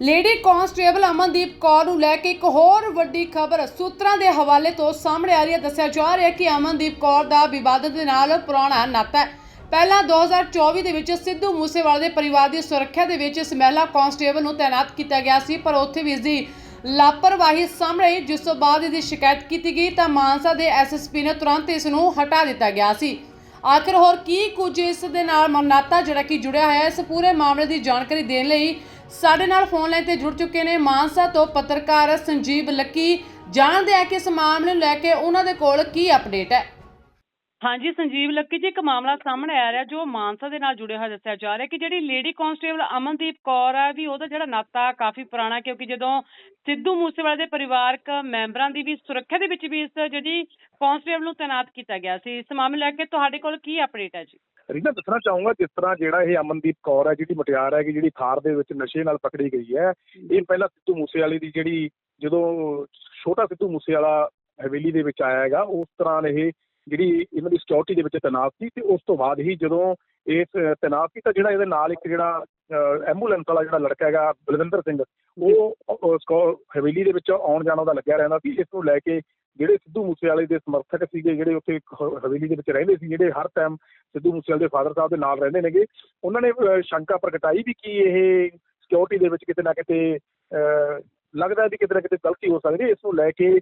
Lady constable Amandeep Kaur ਨੂੰ ਲੈ ਕੇ ਇੱਕ ਹੋਰ ਵੱਡੀ ਖਬਰ ਸੂਤਰਾਂ ਦੇ ਹਵਾਲੇ ਤੋਂ ਸਾਹਮਣੇ ਆ ਰਹੀ ਹੈ। ਦੱਸਿਆ ਜਾ ਰਿਹਾ ਹੈ ਕਿ ਅਮਨਦੀਪ ਕੌਰ ਦਾ ਵਿਵਾਦਤ ਦੇ ਨਾਲ ਪੁਰਾਣਾ ਨਾਤਾ ਹੈ। ਪਹਿਲਾਂ 2024 ਦੇ ਵਿੱਚ ਸਿੱਧੂ ਮੂਸੇਵਾਲੇ ਦੇ ਪਰਿਵਾਰ ਦੀ ਸੁਰੱਖਿਆ ਦੇ ਵਿੱਚ ਇਸ ਮਹਿਲਾ ਕਾਂਸਟੇਬਲ ਨੂੰ ਤਾਇਨਾਤ ਕੀਤਾ ਗਿਆ ਸੀ, ਪਰ ਉੱਥੇ ਵੀ ਇਸ ਦੀ ਲਾਪਰਵਾਹੀ ਸਾਹਮਣੇ ਆਈ, ਜਿਸ ਤੋਂ ਬਾਅਦ ਇਹਦੀ ਸ਼ਿਕਾਇਤ ਕੀਤੀ ਗਈ ਤਾਂ ਮਾਨਸਾ ਦੇ ਐਸਐਸਪੀ ਨੇ ਤੁਰੰਤ ਇਸ ਨੂੰ ਹਟਾ ਦਿੱਤਾ ਗਿਆ ਸੀ। ਆਖਿਰ ਹੋਰ ਕੀ ਕੁਝ ਇਸ ਦੇ ਨਾਲ ਮਨਾਤਾ ਜਿਹੜਾ ਕਿ ਜੁੜਿਆ ਹੋਇਆ ਇਸ ਪੂਰੇ ਮਾਮਲੇ ਦੀ ਜਾਣਕਾਰੀ ਦੇਣ ਲਈ ਸਾਡੇ ਨਾਲ ਫੋਨ ਲਾਈਨ ਤੇ ਜੁੜ ਚੁੱਕੇ ਨੇ ਮਾਨਸਾ ਤੋਂ ਪੱਤਰਕਾਰ ਸੰਜੀਵ ਲੱਕੀ। ਜਾਣਦੇ ਆ ਕਿ ਇਸ ਮਾਮਲੇ ਨੂੰ ਲੈ ਕੇ ਉਹਨਾਂ ਦੇ ਕੋਲ ਕੀ ਅਪਡੇਟ ਹੈ? ਹਾਂਜੀ, ਸੰਜੀਵ ਲੱਕੀ ਜੀ, ਇੱਕ ਮਾਮਲਾ ਸਾਹਮਣੇ ਆ ਰਿਹਾ ਜੋ ਮਾਨਸਾ ਦੇ ਨਾਲ ਜੁੜਿਆ ਹੋਇਆ ਦੱਸਿਆ ਜਾ ਰਿਹਾ ਕਿ ਜਿਹੜੀ ਲੇਡੀ ਕਾਂਸਟੇਬਲ ਅਮਨਦੀਪ ਕੌਰ ਆ, ਵੀ ਉਹਦਾ ਜਿਹੜਾ ਨਾਤਾ ਕਾਫੀ ਪੁਰਾਣਾ ਕਿਉਂਕਿ ਜਦੋਂ ਸਿੱਧੂ ਮੂਸੇਵਾਲੇ ਦੇ ਪਰਿਵਾਰਕ ਮੈਂਬਰਾਂ ਦੀ ਵੀ ਸੁਰੱਖਿਆ ਦੇ ਵਿੱਚ ਵੀ ਇਸ ਜਿਹੜੀ ਕਾਂਸਟੇਬਲ ਨੂੰ ਤਾਇਨਾਤ ਕੀਤਾ ਗਿਆ ਸੀ, ਇਸ ਮਾਮਲੇ ਲੈ ਕੇ ਤੁਹਾਡੇ ਕੋਲ ਕੀ ਅਪਡੇਟ ਹੈ ਜੀ? ਰੀਨਾ ਦੱਸਣਾ ਚਾਹੂੰਗਾ ਜਿਸ ਤਰ੍ਹਾਂ ਜਿਹੜਾ ਇਹ ਅਮਨਦੀਪ ਕੌਰ ਹੈ, ਜਿਹੜੀ ਮਟਿਆਰ ਹੈ, ਕਿ ਜਿਹੜੀ ਥਾਰ ਦੇ ਵਿੱਚ ਨਸ਼ੇ ਨਾਲ ਪਕੜੀ ਗਈ ਹੈ, ਇਹ ਪਹਿਲਾਂ ਸਿੱਧੂ ਮੂਸੇਵਾਲੇ ਦੀ ਜਿਹੜੀ ਜਦੋਂ ਛੋਟਾ ਸਿੱਧੂ ਮੂਸੇਵਾਲਾ ਹਵੇਲੀ ਦੇ ਵਿੱਚ ਆਇਆ ਹੈਗਾ, ਉਸ ਤਰ੍ਹਾਂ ਇਹ ਜਿਹੜੀ ਇਹਨਾਂ ਦੀ ਸਿਕਿਉਰਿਟੀ ਦੇ ਵਿੱਚ ਤੈਨਾਤ ਸੀ ਤੇ ਉਸ ਤੋਂ ਬਾਅਦ ਹੀ ਜਦੋਂ ਇਸ ਤੈਨਾਤ ਸੀ ਤਾਂ ਜਿਹੜਾ ਇਹਦੇ ਨਾਲ ਇੱਕ ਜਿਹੜਾ ਐਂਬੂਲੈਂਸ ਵਾਲਾ ਜਿਹੜਾ ਲੜਕਾ ਹੈਗਾ ਬਲਵਿੰਦਰ ਸਿੰਘ ਉਹ ਸਕੋ- ਹਵੇਲੀ ਦੇ ਵਿੱਚ ਆਉਣ ਜਾਣ ਉਹਦਾ ਲੱਗਿਆ ਰਹਿੰਦਾ ਸੀ ਇਸ ਨੂੰ ਲੈ ਕੇ ਜਿਹੜੇ ਸਿੱਧੂ ਮੂਸੇਵਾਲੇ ਦੇ ਸਮਰਥਕ ਸੀਗੇ ਜਿਹੜੇ ਉੱਥੇ ਹਵੇਲੀ ਦੇ ਵਿੱਚ ਰਹਿੰਦੇ ਸੀ ਜਿਹੜੇ ਹਰ ਟਾਈਮ ਸਿੱਧੂ ਮੂਸੇਵਾਲੇ ਦੇ ਫਾਦਰ ਸਾਹਿਬ ਦੇ ਨਾਲ ਰਹਿੰਦੇ ਨੇਗੇ ਉਹਨਾਂ ਨੇ ਸ਼ੰਕਾ ਪ੍ਰਗਟਾਈ ਵੀ ਕਿ ਇਹ ਸਿਕਿਉਰਿਟੀ ਦੇ ਵਿੱਚ ਕਿਤੇ ਨਾ ਕਿਤੇ ਲੱਗਦਾ ਹੈ ਵੀ ਕਿਤੇ ਨਾ ਕਿਤੇ ਗਲਤੀ ਹੋ ਸਕਦੀ ਹੈ। ਇਸ ਨੂੰ ਲੈ ਕੇ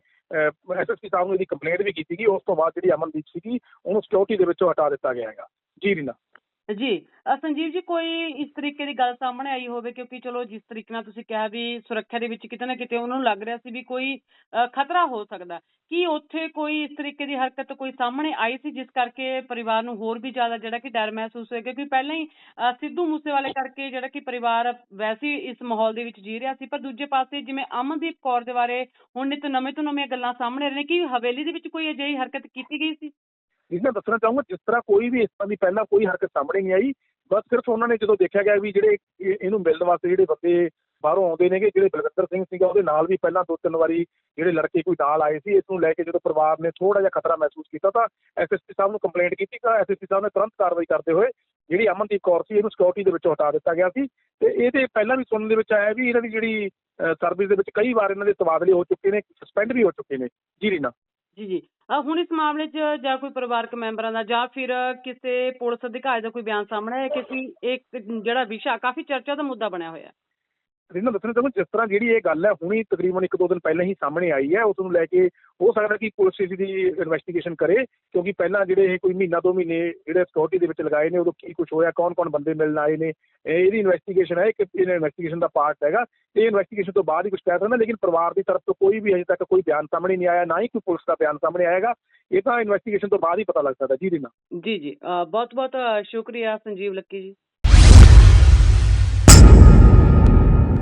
ਐਸਐਸਪੀ ਸਾਹਿਬ ਨੂੰ ਇਹਦੀ ਕੰਪਲੇਂਟ ਵੀ ਕੀਤੀ ਗਈ ਉਸ ਤੋਂ ਬਾਅਦ ਜਿਹੜੀ ਅਮਨਦੀਪ ਸੀਗੀ, ਉਹਨੂੰ ਸਿਕਿਉਰਿਟੀ ਦੇ ਵਿੱਚੋਂ ਹਟਾ ਦਿੱਤਾ ਗਿਆ ਹੈਗਾ। ਜੀ ਰੀਨਾ। ਜੀ ਸੰਜੀਵ ਜੀ ਕੋਈ ਇਸ ਤਰੀਕੇ ਦੀ ਗੱਲ ਸਾਹਮਣੇ ਆਈ ਹੋਵੇ ਕਿਉਂਕਿ ਚਲੋ ਜਿਸ ਤਰੀਕੇ ਨਾਲ ਤੁਸੀਂ ਕਿਹਾ ਵੀ ਸੁਰੱਖਿਆ ਦੇ ਵਿੱਚ ਕਿਤੇ ਨਾ ਕਿਤੇ ਉਹਨਾਂ ਨੂੰ ਲੱਗ ਰਿਹਾ ਸੀ ਵੀ ਕੋਈ ਖਤਰਾ ਹੋ ਸਕਦਾ। ਕੀ ਉੱਥੇ ਕੋਈ ਇਸ ਤਰੀਕੇ ਦੀ ਹਰਕਤ ਕੋਈ ਸਾਹਮਣੇ ਆਈ ਸੀ ਜਿਸ ਕਰਕੇ ਪਰਿਵਾਰ ਨੂੰ ਹੋਰ ਵੀ ਜ਼ਿਆਦਾ ਜਿਹੜਾ ਕਿ ਡਰ ਮਹਿਸੂਸ ਹੋਇਆ? ਕਿਉਂਕਿ ਪਹਿਲਾਂ ਹੀ ਸਿੱਧੂ ਮੂਸੇਵਾਲੇ ਕਰਕੇ ਜਿਹੜਾ ਕਿ ਪਰਿਵਾਰ ਵੈਸੇ ਇਸ ਮਾਹੌਲ ਦੇ ਵਿੱਚ ਜੀ ਰਿਹਾ ਸੀ, ਪਰ ਦੂਜੇ ਪਾਸੇ ਜਿਵੇਂ ਅਮਨਦੀਪ ਕੌਰ ਦੇ ਬਾਰੇ ਹੁਣ ਨਿਤ ਨਵੇਂ ਤੋਂ ਨਵੀਆਂ ਗੱਲਾਂ ਸਾਹਮਣੇ ਆ ਰਹੀਆਂ ਕਿ ਹਵੇਲੀ ਦੇ ਵਿੱਚ ਕੋਈ ਅਜਿਹੀ ਹਰਕਤ ਕੀਤੀ ਗਈ ਸੀ? ਜੀ ਮੈਂ ਦੱਸਣਾ ਚਾਹੂੰਗਾ, ਜਿਸ ਤਰ੍ਹਾਂ ਕੋਈ ਵੀ ਇਸ ਤਰ੍ਹਾਂ ਦੀ ਪਹਿਲਾਂ ਕੋਈ ਹਰਕਤ ਸਾਹਮਣੇ ਨਹੀਂ ਆਈ, ਬਸ ਸਿਰਫ ਉਹਨਾਂ ਨੇ ਜਦੋਂ ਦੇਖਿਆ ਗਿਆ ਵੀ ਜਿਹੜੇ ਇਹ- ਇਹਨੂੰ ਮਿਲਣ ਵਾਸਤੇ ਜਿਹੜੇ ਬੰਦੇ ਬਾਹਰੋਂ ਆਉਂਦੇ ਨੇਗੇ, ਜਿਹੜੇ ਬਲਵਿੰਦਰ ਸਿੰਘ ਸੀਗਾ, ਉਹਦੇ ਨਾਲ ਵੀ ਪਹਿਲਾਂ ਦੋ ਤਿੰਨ ਵਾਰੀ ਜਿਹੜੇ ਲੜਕੇ ਕੋਈ ਨਾਲ ਆਏ ਸੀ, ਇਸ ਨੂੰ ਲੈ ਕੇ ਜਦੋਂ ਪਰਿਵਾਰ ਨੇ ਥੋੜਾ ਜਿਹਾ ਖਤਰਾ ਮਹਿਸੂਸ ਕੀਤਾ ਤਾਂ ਐਸਐਸਪੀ ਸਾਹਿਬ ਨੂੰ ਕੰਪਲੇਂਟ ਕੀਤੀ ਤਾਂ ਐਸਐਸਪੀ ਸਾਹਿਬ ਨੇ ਤੁਰੰਤ ਕਾਰਵਾਈ ਕਰਦੇ ਹੋਏ ਜਿਹੜੀ ਅਮਨਦੀਪ ਕੌਰ ਸੀ, ਇਹਨੂੰ ਸਿਕਿਉਰਿਟੀ ਦੇ ਵਿੱਚੋਂ ਹਟਾ ਦਿੱਤਾ ਗਿਆ ਸੀ ਤੇ ਇਹਦੇ ਪਹਿਲਾਂ ਵੀ ਸੁਣਨ ਦੇ ਵਿੱਚ ਆਇਆ ਵੀ ਇਹਨਾਂ ਦੀ ਜਿਹੜੀ ਸਰਵਿਸ ਦੇ ਵਿੱਚ ਕਈ ਵਾਰ ਇਹਨਾਂ ਦੇ ਤਬਾਦਲੇ ਹੋ ਚੁੱਕੇ ਨੇ ਸਸਪੈਂਡ ਵੀ ਹੋ ਚੁੱਕੇ ਨੇ। ਜੀ, ਰੀਨਾ। ਜੀ ਜੀ। ਹੁਣ ਇਸ ਮਾਮਲੇ 'ਚ ਜਾਂ ਕੋਈ ਪਰਿਵਾਰਕ ਮੈਂਬਰਾਂ ਦਾ ਜਾਂ ਫਿਰ ਕਿਸੇ ਪੁਲਿਸ ਅਧਿਕਾਰੀ ਦਾ ਕੋਈ ਬਿਆਨ ਸਾਹਮਣੇ ਆਇਆ ਕਿਸੇ ਇੱਕ ਜਿਹੜਾ ਵਿਸ਼ਾ ਕਾਫੀ ਚਰਚਾ ਦਾ ਮੁੱਦਾ ਬਣਿਆ ਹੋਇਆ। ਇਹਨਾਂ ਦੱਸਣਾ ਚਾਹੁੰਦਾ ਜਿਸ ਤਰ੍ਹਾਂ ਜਿਹੜੀ ਇਹ ਗੱਲ ਹੈ, ਹੁਣੀ ਤਕਰੀਬਨ ਇੱਕ ਦੋ ਦਿਨ ਪਹਿਲਾਂ ਹੀ ਸਾਹਮਣੇ ਆਈ ਹੈ, ਉਸ ਨੂੰ ਲੈ ਕੇ ਹੋ ਸਕਦਾ ਕਿ ਪੁਲਿਸ ਇਸ ਦੀ ਇਨਵੈਸਟੀਗੇਸ਼ਨ ਕਰੇ, ਕਿਉਂਕਿ ਪਹਿਲਾਂ ਜਿਹੜੇ ਇਹ ਕੋਈ ਮਹੀਨਾ, ਦੋ ਮਹੀਨੇ ਜਿਹੜੇ ਸਿਕਿਉਰਿਟੀ ਦੇ ਵਿੱਚ ਲਗਾਏ ਨੇ, ਉਦੋਂ ਕੀ ਕੁਝ ਹੋਇਆ ਕੌਣ ਕੌਣ ਬੰਦੇ ਮਿਲਣ ਆਏ ਨੇ ਇਹਦੀ ਇਨਵੈਸਟੀਗੇਸ਼ਨ ਹੈ, ਇੱਕ ਇਹ ਇਨਵੈਸਟੀਗੇਸ਼ਨ ਦਾ ਪਾਰਟ ਹੈਗਾ, ਇਹ ਇਨਵੈਸਟੀਗੇਸ਼ਨ ਤੋਂ ਬਾਅਦ ਹੀ ਕੁਝ ਕਹਿ ਸਕਦਾ ਲੇਕਿਨ ਪਰਿਵਾਰ ਦੀ ਤਰਫ ਤੋਂ ਕੋਈ ਵੀ ਅਜੇ ਤੱਕ ਕੋਈ ਬਿਆਨ ਸਾਹਮਣੇ ਨਹੀਂ ਆਇਆ, ਨਾ ਹੀ ਕੋਈ ਪੁਲਿਸ ਦਾ ਬਿਆਨ ਸਾਹਮਣੇ ਆਏਗਾ ਇਹ ਤਾਂ ਇਨਵੈਸਟੀਗੇਸ਼ਨ ਤੋਂ ਬਾਅਦ ਹੀ ਪਤਾ ਲੱਗ ਸਕਦਾ ਜੀ ਰੀਨਾ ਜੀ ਜੀ ਬਹੁਤ ਬਹੁਤ ਸ਼ੁਕਰੀਆ ਸੰਜੀਵ ਲੱਕੀ ਜੀ।